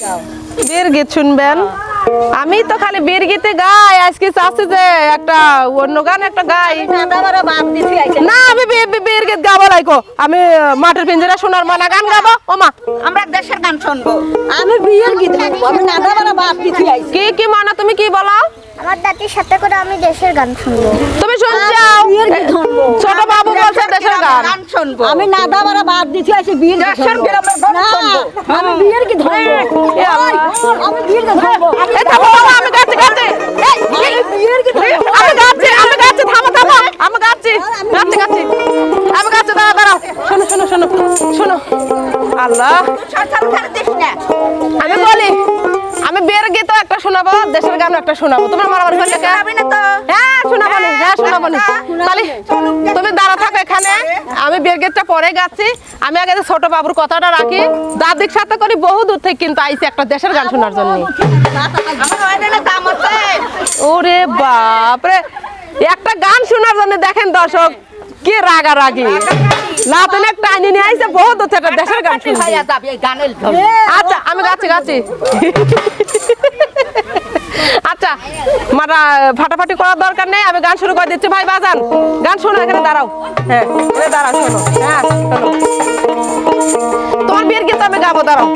বীর গীত শুনবেন? আমি তো খালি বীর গীতে গাই আজকে চাচ্ছি যে একটা অন্য গান একটা গাই। না আমি বি- বি- গাবো লাইকো আমি মাটির পিঞ্জরা সোনার মানা গান গাবো। ও মা। আমরা দেশের গান শুনব। আমি বিয়ের গীত গাইবো আমি নাদা বাড়া বাপ দিতে আইছি কি কি মানা তুমি কি বলো? আমার দাদির সাথে করে আমি দেশের গান শুনব। তুমি শুনছাও বিয়ের গীত শুনব। ছোট বাবু বলছে দেশের গান গান শুনব। আমি নাদা বাড়া বাদ দিতে আইছি বিয়ের দেশের গ্রামের গান শুনব। আমি বিয়ের কি ধরবো। আমি বিয়ের কি থামো আমি বিয়ের গাচ্ছি। একটা শোনাবো তোমরা মারামারি করলে না তো? হ্যাঁ শোনাবো নি, হ্যাঁ শোনাবো নি। তাহলে তুমি দাঁড়া থাকো এখানে আমি বিয়ের গীতটা পরে গাচ্ছি আমি আগে ছোট বাবুর কথাটা রাখি দাদির সাথে করি বহু দূর থেকে কিন্তু আইছি একটা দেশের গান শোনার জন্য হয় ওরে বাপরে একটা গান শোনার জন্য দেখেন দর্শক কি রাগারাগি না তুমি একটা আইনি নিয়ে আইছে বহুত দূর থেকে একটা দেশের গান শুনছি আচ্ছা আমি গাচ্ছি গাচ্ছি আচ্ছা মারা, ফাটাফাটি করার দরকার নেই, আমি গান শুরু করে দিচ্ছি। ভাই, বাজান, গান শোনো, এখানে দাঁড়াও। হ্যাঁ দাঁড়াও, শোনো। হ্যাঁ তোমার বিয়ের গীত আমি গাবো, দাঁড়াও।